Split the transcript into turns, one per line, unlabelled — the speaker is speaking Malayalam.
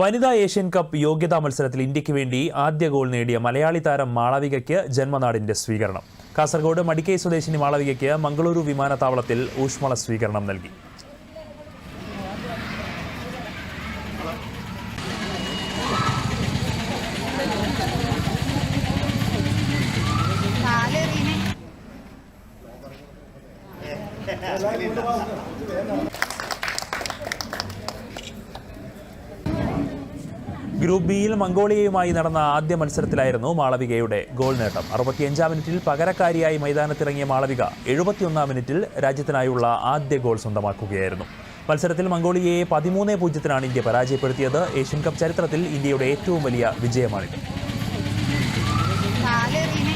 വനിതാ ഏഷ്യൻ കപ്പ് യോഗ്യതാ മത്സരത്തിൽ ഇന്ത്യയ്ക്ക് വേണ്ടി ആദ്യ ഗോൾ നേടിയ മലയാളി താരം മാളവികയ്ക്ക് ജന്മനാടിന്റെ സ്വീകരണം. കാസർഗോഡ് മടിക്കൈ സ്വദേശിനി മാളവികയ്ക്ക് മംഗളൂരു വിമാനത്താവളത്തിൽ ഊഷ്മള സ്വീകരണം നൽകി. ഗ്രൂപ്പ് ബിയിൽ മംഗോളിയയുമായി നടന്ന ആദ്യ മത്സരത്തിലായിരുന്നു മാളവികയുടെ ഗോൾ നേട്ടം. അറുപത്തിയഞ്ചാം മിനിറ്റിൽ പകരക്കാരിയായി മൈതാനത്തിറങ്ങിയ മാളവിക എഴുപത്തിയൊന്നാം മിനിറ്റിൽ രാജ്യത്തിനായുള്ള ആദ്യ ഗോൾ സ്വന്തമാക്കുകയായിരുന്നു. മത്സരത്തിൽ മംഗോളിയയെ പതിമൂന്ന് പൂജ്യത്തിനാണ് ഇന്ത്യ പരാജയപ്പെടുത്തിയത്. ഏഷ്യൻ കപ്പ് ചരിത്രത്തിൽ ഇന്ത്യയുടെ ഏറ്റവും വലിയ വിജയമാണിത്.
കാലെറിയണേ